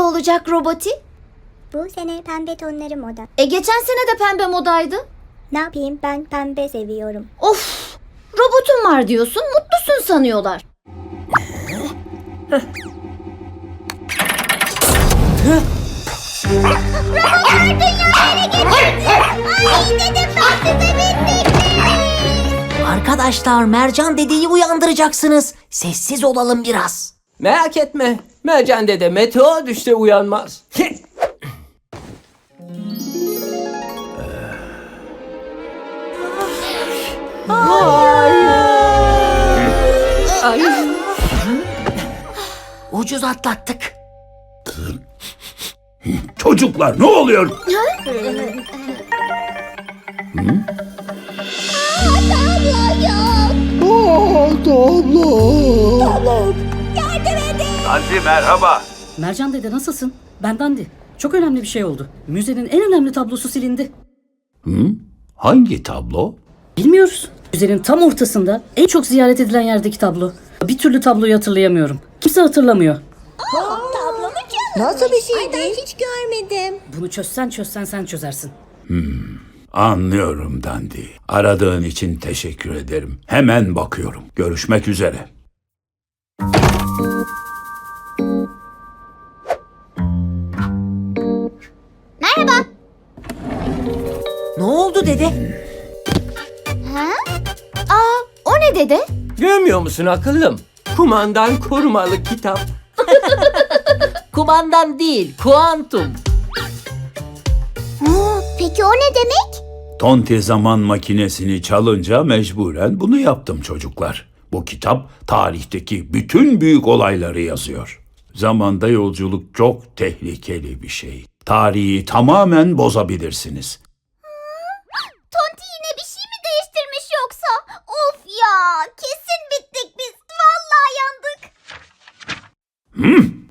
olacak roboti? Bu sene pembe tonları moda. E geçen sene de pembe modaydı. Ne yapayım ben pembe seviyorum. Of! Robotun var diyorsun, mutlusun sanıyorlar. Arkadaşlar Mercan dedeyi uyandıracaksınız. Sessiz olalım biraz. Merak etme. Mercan dede meteor düşse uyanmaz. Ay. Ucuz atlattık. Çocuklar ne oluyor? Hadi merhaba. Mercan dede nasılsın? Ben Dandi. Çok önemli bir şey oldu. Müzenin en önemli tablosu silindi. Hangi tablo? Bilmiyoruz. Müzenin tam ortasında en çok ziyaret edilen yerdeki tablo. Bir türlü tabloyu hatırlayamıyorum. Kimse hatırlamıyor. Nasıl bir şeydi? ben hiç görmedim. Bunu çözsen çözsen sen çözersin. Anlıyorum Dandi. Aradığın için teşekkür ederim. Hemen bakıyorum. Görüşmek üzere. Ne oldu dede? Aa, o ne dede? Görmüyor musun akıllım? Kumandan korumalı kitap. Kumandan değil, kuantum. Peki o ne demek? Tonti zaman makinesini çalınca mecburen bunu yaptım çocuklar. Bu kitap tarihteki bütün büyük olayları yazıyor. Zamanda yolculuk çok tehlikeli bir şey. Tarihi tamamen bozabilirsiniz. Tonti yine bir şey mi değiştirmiş yoksa? Of ya, kesin bittik biz. Vallahi yandık.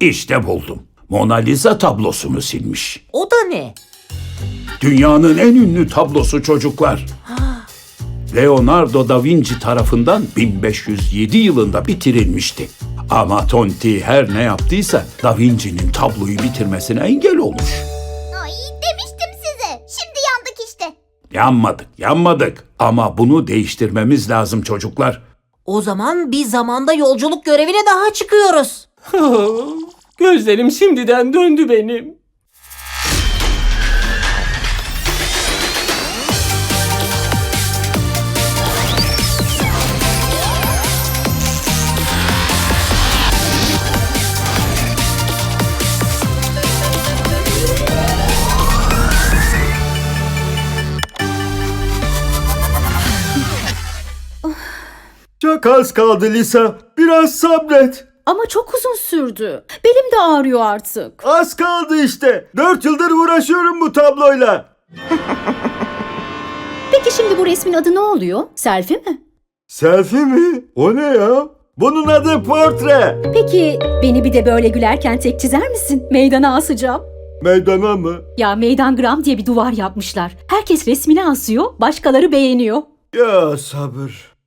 İşte buldum. Mona Lisa tablosunu silmiş. O da ne? Dünyanın en ünlü tablosu çocuklar. Leonardo da Vinci tarafından 1507 yılında bitirilmişti. Ama Tonti her ne yaptıysa Da Vinci'nin tabloyu bitirmesine engel olmuş. Ay demiştim size. Şimdi yandık işte. Yanmadık, yanmadık. Ama bunu değiştirmemiz lazım çocuklar. O zaman bir zamanda yolculuk görevine daha çıkıyoruz. Gözlerim şimdiden döndü benim. Çok az kaldı Lisa. Biraz sabret. Ama çok uzun sürdü. Belim de ağrıyor artık. Az kaldı işte. Dört yıldır uğraşıyorum bu tabloyla. Peki şimdi bu resmin adı ne oluyor? Selfie mi? Selfie mi? O ne ya? Bunun adı portre. Peki beni bir de böyle gülerken tek çizer misin? Meydana asacağım. Meydana mı? Ya Meydangram diye bir duvar yapmışlar. Herkes resmini asıyor, başkaları beğeniyor. Ya sabır.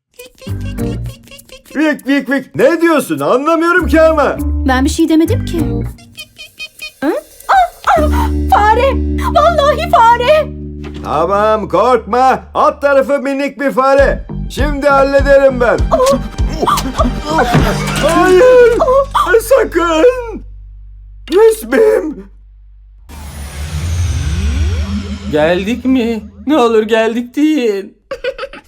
Vik vik vik. Ne diyorsun? Anlamıyorum ki ama. Ben bir şey demedim ki. Hı? Ah, ah, fare! Vallahi fare! Tamam korkma. Alt tarafı minik bir fare. Şimdi hallederim ben. Hayır. Sakın. Resmim. Geldik mi? Ne olur geldik deyin.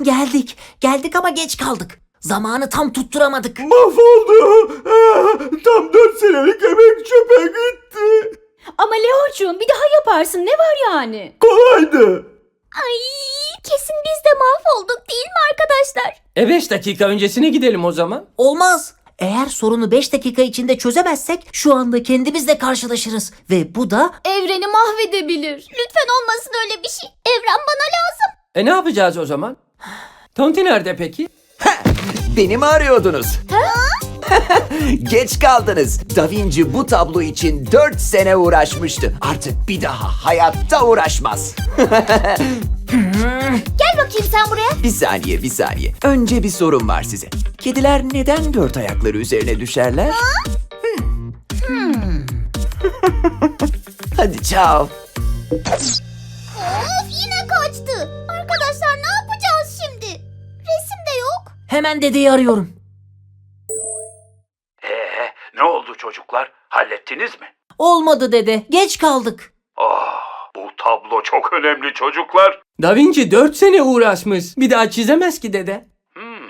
Geldik, geldik ama geç kaldık. Zamanı tam tutturamadık. Mahvoldu. Ah, Tam dört senelik emek çöpe gitti. Ama Leo'cuğum bir daha yaparsın ne var yani? Kolaydı. Ay kesin biz de mahvolduk değil mi arkadaşlar? E beş dakika öncesine gidelim o zaman. Olmaz. Eğer sorunu 5 dakika içinde çözemezsek şu anda kendimizle karşılaşırız. Ve bu da Evreni mahvedebilir. Lütfen olmasın öyle bir şey. Evren bana lazım. E ne yapacağız o zaman? Tonti nerede peki? Beni mi arıyordunuz? Geç kaldınız. Da Vinci bu tablo için 4 sene uğraşmıştı. Artık bir daha hayatta uğraşmaz. Gel bakayım sen buraya. Bir saniye, bir saniye. Önce bir sorum var size. Kediler neden dört ayakları üzerine düşerler? Hmm. Hadi çao. Of Hemen dedeyi arıyorum. Ee, ne oldu çocuklar? Hallettiniz mi? Olmadı dede. Geç kaldık. Ah, bu tablo çok önemli çocuklar. Da Vinci 4 sene uğraşmış. Bir daha çizemez ki dede. Hmm,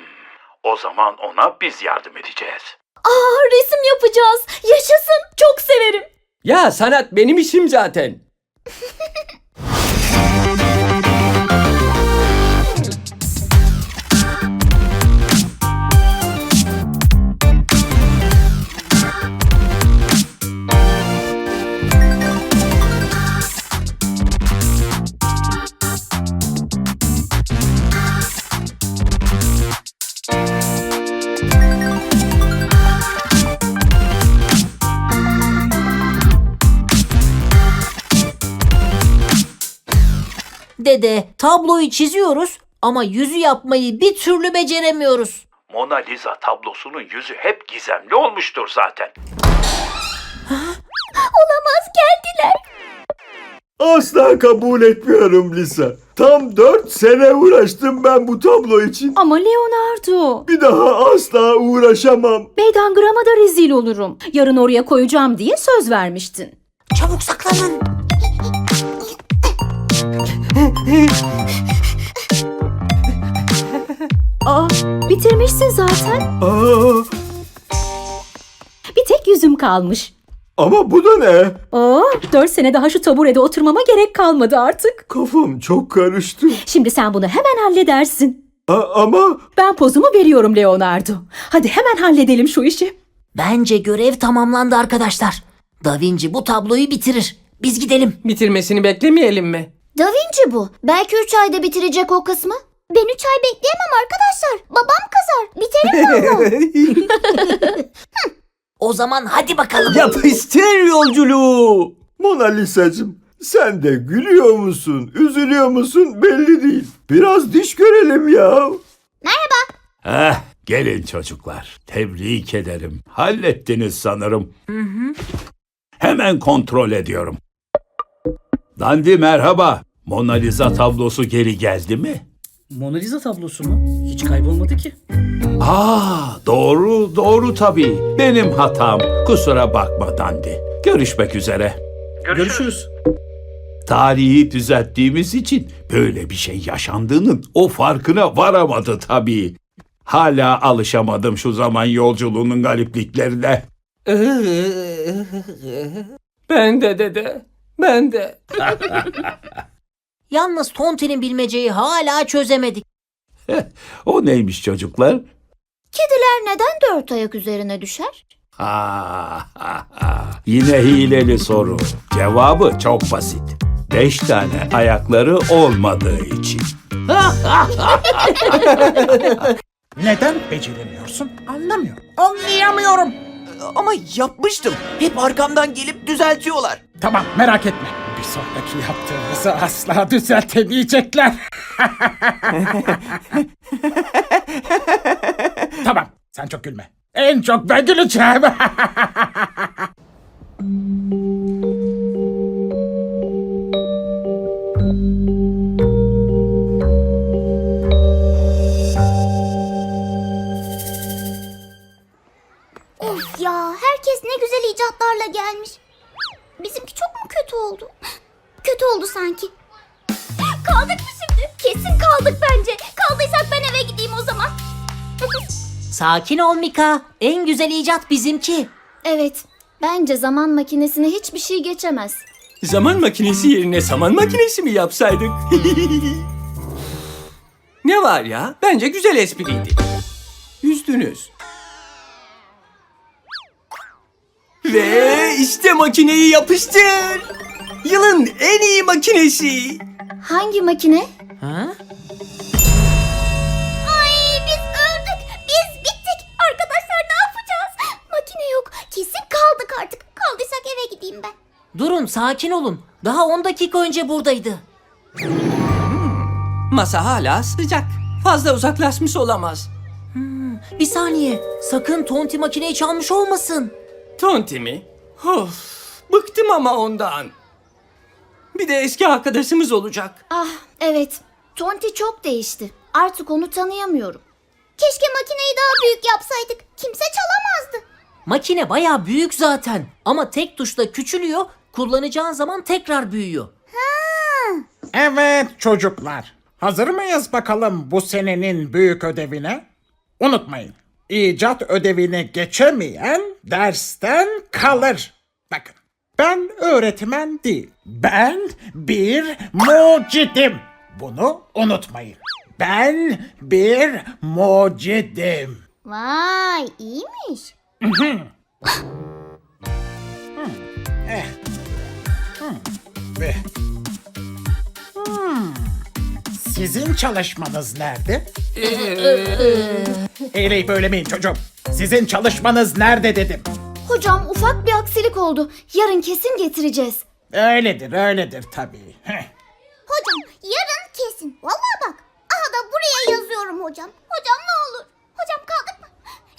o zaman ona biz yardım edeceğiz. Aa resim yapacağız. Yaşasın. Çok severim. Ya sanat benim işim zaten. Dede, tabloyu çiziyoruz ama yüzü yapmayı bir türlü beceremiyoruz. Mona Lisa tablosunun yüzü hep gizemli olmuştur zaten. Olamaz geldiler. Asla kabul etmiyorum Lisa. Tam 4 sene uğraştım ben bu tablo için. Ama Leonardo, Bir daha asla uğraşamam. meydan grama da rezil olurum. Yarın oraya koyacağım diye söz vermiştin. Çabuk saklanın. Aa, bitirmişsin zaten. Aa, Bir tek yüzüm kalmış. ama bu da ne? Oo, dört sene daha şu taburede oturmama gerek kalmadı artık. Kafam çok karıştı. Şimdi sen bunu hemen halledersin. A- ama Ben pozumu veriyorum Leonardo. Hadi hemen halledelim şu işi. Bence görev tamamlandı arkadaşlar. Da Vinci bu tabloyu bitirir. Biz gidelim. Bitirmesini beklemeyelim mi? Da Vinci bu. Belki 3 ayda bitirecek o kısmı. Ben 3 ay bekleyemem arkadaşlar. Babam kızar. Biterim valla. O zaman hadi bakalım. Yapıştır yolculuğu. Mona Lisa'cığım sen de gülüyor musun, üzülüyor musun belli değil. Biraz diş görelim ya. Heh, gelin çocuklar. Tebrik ederim. Hallettiniz sanırım. Hemen kontrol ediyorum. Dandi merhaba. Mona Lisa tablosu geri geldi mi? Mona Lisa tablosu mu? Hiç kaybolmadı ki. Aa, doğru, doğru tabii. Benim hatam. Kusura bakma Dandi. Görüşmek üzere. Görüşürüz. Tarihi düzelttiğimiz için böyle bir şey yaşandığının o farkına varamadı tabii. Hala alışamadım şu zaman yolculuğunun garipliklerine. Ben de dede. Ben de. Yalnız Tonti'nin bilmeceyi hala çözemedik. O neymiş çocuklar? Kediler neden dört ayak üzerine düşer? Ha, ha, ha. Yine hileli soru. Cevabı çok basit. Beş tane ayakları olmadığı için. Neden beceremiyorsun? Anlamıyorum. Anlayamıyorum. Ama yapmıştım. Hep arkamdan gelip düzeltiyorlar. Tamam merak etme. Bir sonraki yaptığımızı asla düzeltemeyecekler. tamam sen çok gülme. En çok ben güleceğim. Of ya herkes ne güzel icatlarla gelmiş. Bizimki çok mu kötü oldu? Kötü oldu sanki. Kaldık mı şimdi? Kesin kaldık bence. Kaldıysak ben eve gideyim o zaman. Sakin ol Mika. En güzel icat bizimki. evet. Bence zaman makinesine hiçbir şey geçemez. Zaman makinesi yerine saman makinesi mi yapsaydık? ne var ya? Bence güzel espriydi. Üzdünüz. Ve işte makineyi yapıştır. Yılın en iyi makinesi. Hangi makine? Ha? Ay biz öldük. Biz bittik. Arkadaşlar ne yapacağız? Makine yok. Kesin kaldık artık. Kaldıysak eve gideyim ben. Durun sakin olun. Daha 10 dakika önce buradaydı. Masa hala sıcak. Fazla uzaklaşmış olamaz. Bir saniye. Sakın Tonti makineyi çalmış olmasın. Tonti mi? Of. Bıktım ama ondan. Bir de eski arkadaşımız olacak. Ah evet. Tonti çok değişti. Artık onu tanıyamıyorum. Keşke makineyi daha büyük yapsaydık. Kimse çalamazdı. Makine bayağı büyük zaten ama tek tuşla küçülüyor, kullanacağın zaman tekrar büyüyor. Evet çocuklar. Hazır mıyız bakalım bu senenin büyük ödevine? Unutmayın. İcat ödevini geçemeyen dersten kalır. Bakın. Ben öğretmen değil. Ben bir mucidim. Bunu unutmayın. Ben bir mucidim. Vay iyiymiş. Ve... Hmm. Sizin çalışmanız nerede? Eğleyip böylemeyin çocuğum. Sizin çalışmanız nerede dedim. Hocam ufak bir aksilik oldu. Yarın kesin getireceğiz. Öyledir, öyledir tabii. Heh. Hocam yarın kesin. Vallahi bak. Aha da buraya yazıyorum hocam. Hocam ne olur. Hocam kaldık mı?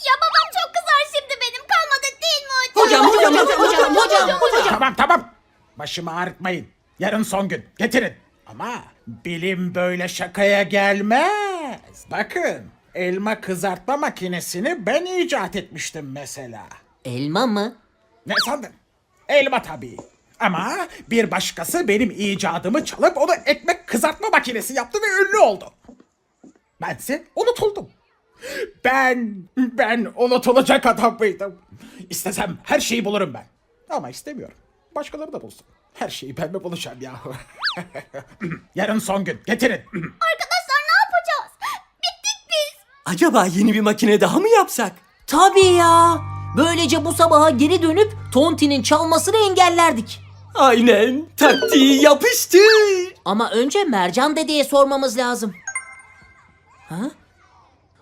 Ya babam çok kızar şimdi benim. Kalmadık değil mi hocam? Hocam, hocam, hocam, hocam. Tamam tamam. Başımı ağrıtmayın. Yarın son gün. Getirin. Ama bilim böyle şakaya gelmez. Bakın elma kızartma makinesini ben icat etmiştim mesela. Elma mı? Ne sandın? Elma tabii. Ama bir başkası benim icadımı çalıp onu ekmek kızartma makinesi yaptı ve ünlü oldu. Bense unutuldum. Ben, ben unutulacak adam mıydım? İstesem her şeyi bulurum ben. Ama istemiyorum. Başkaları da bulsun. Her şeyi ben mi bulacağım yahu? Yarın son gün. Getirin. Arkadaşlar ne yapacağız? Bittik biz. Acaba yeni bir makine daha mı yapsak? Tabii ya. Böylece bu sabaha geri dönüp Tonti'nin çalmasını engellerdik. Aynen. Taktiği yapıştır. Ama önce Mercan dedeye sormamız lazım. Ha?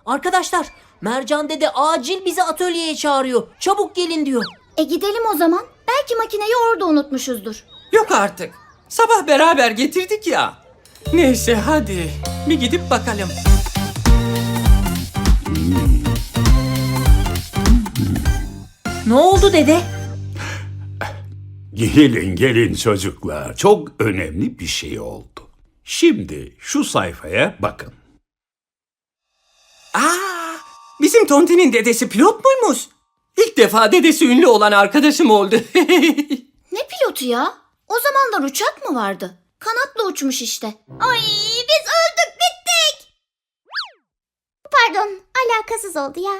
Arkadaşlar, Mercan dede acil bizi atölyeye çağırıyor. Çabuk gelin diyor. E gidelim o zaman. Belki makineyi orada unutmuşuzdur. Yok artık. Sabah beraber getirdik ya. Neyse hadi. Bir gidip bakalım. Ne oldu dede? Gelin gelin çocuklar. Çok önemli bir şey oldu. Şimdi şu sayfaya bakın. Aa, bizim Tonti'nin dedesi pilot muymuş? İlk defa dedesi ünlü olan arkadaşım oldu. Ne pilotu ya? O zamanlar uçak mı vardı? Kanatla uçmuş işte. Ay biz öldük bittik. Pardon alakasız oldu ya.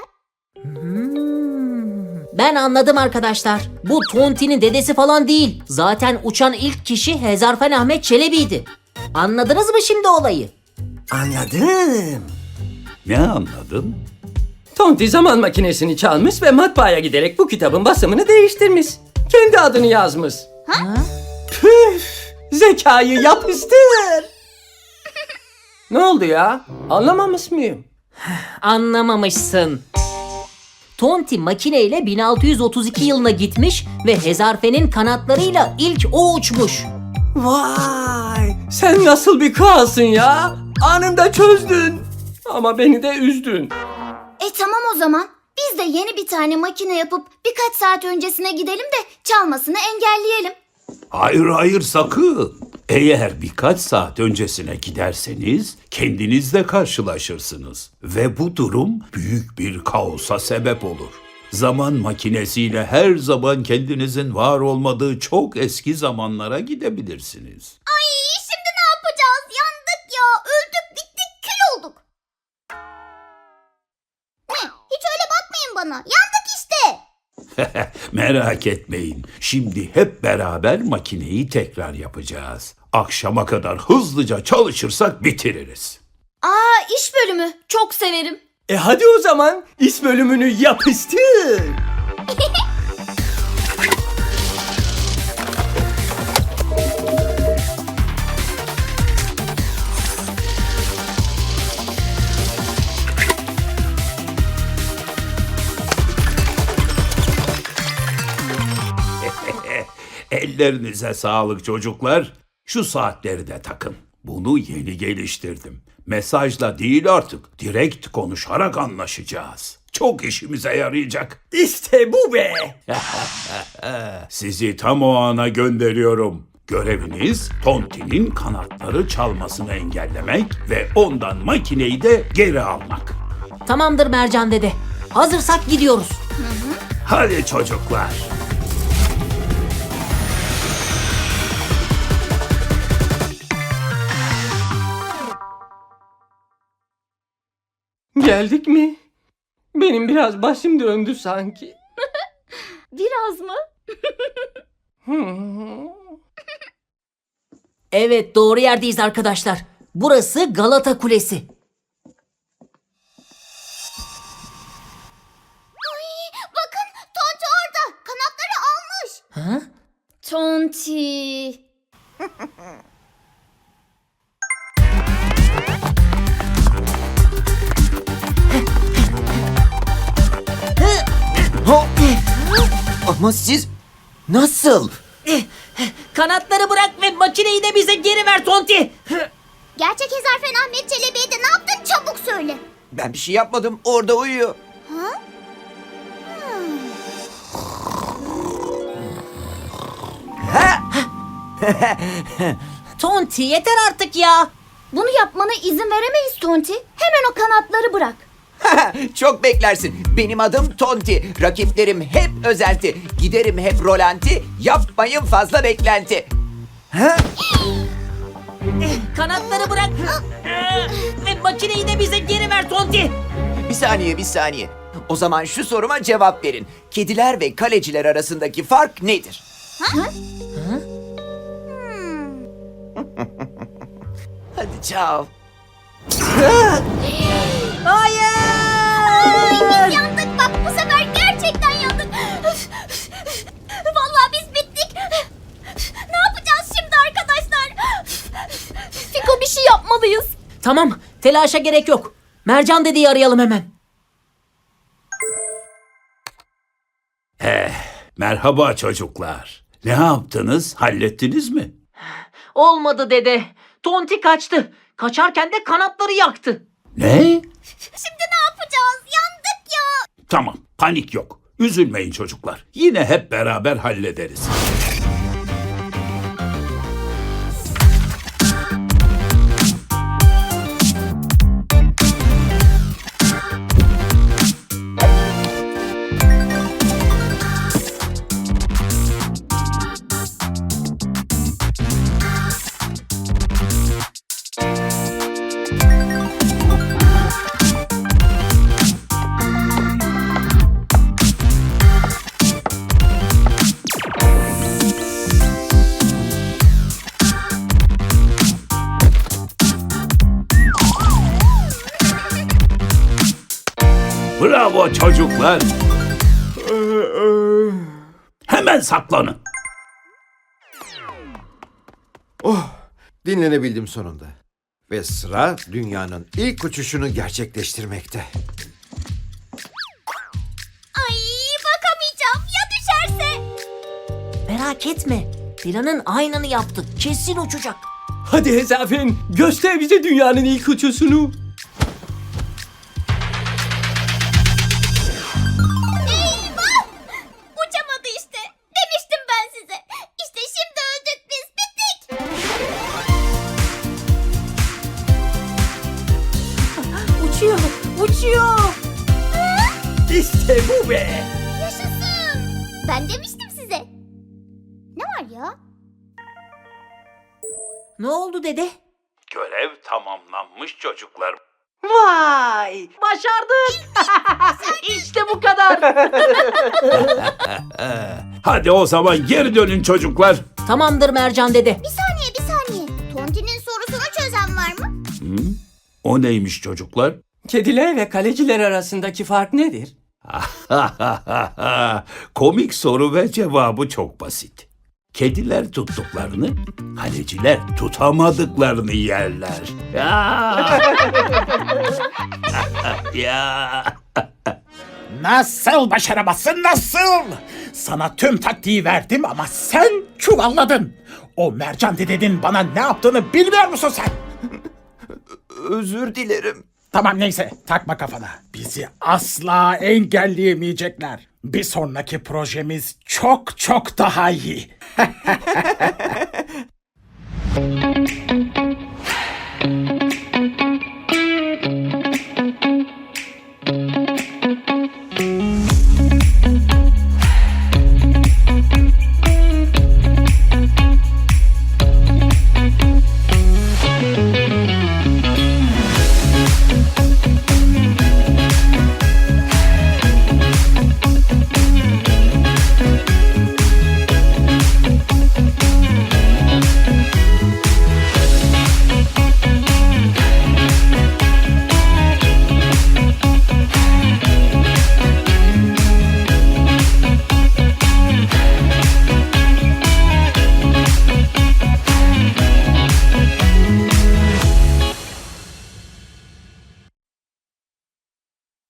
Ben anladım arkadaşlar. Bu Tonti'nin dedesi falan değil. Zaten uçan ilk kişi Hezarfen Ahmet Çelebi'ydi. Anladınız mı şimdi olayı? Anladım. Ne anladın? Tonti zaman makinesini çalmış ve matbaaya giderek bu kitabın basımını değiştirmiş. Kendi adını yazmış. Ha? Püf! Zekayı yapıştır. ne oldu ya? Anlamamış mıyım? Anlamamışsın. Tonti makineyle 1632 yılına gitmiş ve Hezarfen'in kanatlarıyla ilk o uçmuş. Vay! Sen nasıl bir kralsın ya? Anında çözdün. Ama beni de üzdün. E tamam o zaman. Biz de yeni bir tane makine yapıp birkaç saat öncesine gidelim de çalmasını engelleyelim. Hayır hayır sakın. Eğer birkaç saat öncesine giderseniz kendinizle karşılaşırsınız. Ve bu durum büyük bir kaosa sebep olur. Zaman makinesiyle her zaman kendinizin var olmadığı çok eski zamanlara gidebilirsiniz. Ay şimdi ne yapacağız? Yandık ya. Öldük bittik kül olduk. Hiç öyle bakmayın bana. Yandık. Merak etmeyin. Şimdi hep beraber makineyi tekrar yapacağız. Akşama kadar hızlıca çalışırsak bitiririz. Aa iş bölümü. Çok severim. E hadi o zaman iş bölümünü yapıştır. Ellerinize sağlık çocuklar. Şu saatleri de takın. Bunu yeni geliştirdim. Mesajla değil artık, direkt konuşarak anlaşacağız. Çok çok işimize yarayacak. İşte bu be. Sizi tam o ana gönderiyorum. Göreviniz Tonti'nin kanatları çalmasını engellemek ve ondan makineyi de geri almak. Tamamdır Mercan dede. Hazırsak gidiyoruz. Hadi çocuklar. Geldik mi? Benim biraz başım döndü sanki. Biraz mı? Evet doğru yerdeyiz arkadaşlar. Burası Galata Kulesi. Ay, bakın Tonti orada. Kanatları almış. Ha? Tonti. Ama siz nasıl? Kanatları bırak ve makineyi de bize geri ver Tonti. Gerçek Hezarfen Ahmet Çelebi'ye de ne yaptın çabuk söyle. Ben bir şey yapmadım. Orada uyuyor. Ha? Tonti yeter artık ya. Bunu yapmana izin veremeyiz Tonti. Hemen o kanatları bırak. Çok beklersin. Benim adım Tonti. Rakiplerim hep özelti. Giderim hep rolanti. Yapmayın fazla beklenti. Ha? Kanatları bırak. ve makineyi de bize geri ver Tonti. Bir saniye, bir saniye. O zaman şu soruma cevap verin. Kediler ve kaleciler arasındaki fark nedir? Hadi çao. Ay biz yandık bak bu sefer gerçekten yandık. Vallahi biz bittik. Ne yapacağız şimdi arkadaşlar? Fiko bir şey yapmalıyız. Tamam telaşa gerek yok. Mercan dedeyi arayalım hemen. Merhaba çocuklar. Ne yaptınız? Hallettiniz mi? Olmadı dede. Tonti kaçtı. Kaçarken de kanatları yaktı. Ne? Şimdi ne yapacağız? Yandık ya. Tamam, panik yok. Üzülmeyin çocuklar. Yine hep beraber hallederiz. Çocuklar. Hemen saklanın. Dinlenebildim sonunda. Ve sıra dünyanın ilk uçuşunu gerçekleştirmekte. Ay bakamayacağım ya düşerse. Merak etme. Planın aynını yaptık. Kesin uçacak. Hadi Hezafen göster bize dünyanın ilk uçuşunu. İşte bu be. Yaşasın. Ben demiştim size. Ne var ya? Ne oldu dede? Görev tamamlanmış çocuklar. Vay! Başardık. işte bu kadar. Hadi o zaman geri dönün çocuklar. Tamamdır Mercan dede. Bir saniye bir saniye. Tonti'nin sorusunu çözen var mı? O neymiş çocuklar? Kediler ve kaleciler arasındaki fark nedir? Komik soru ve cevabı çok basit. Kediler tuttuklarını, kaleciler tutamadıklarını yerler. Ya. ya. Nasıl başaramazsın nasıl? Sana tüm taktiği verdim ama sen çuvalladın. O mercan dedenin bana ne yaptığını bilmiyor musun sen? Özür dilerim. Tamam neyse takma kafana. Bizi asla engelleyemeyecekler. Bir sonraki projemiz çok çok daha iyi.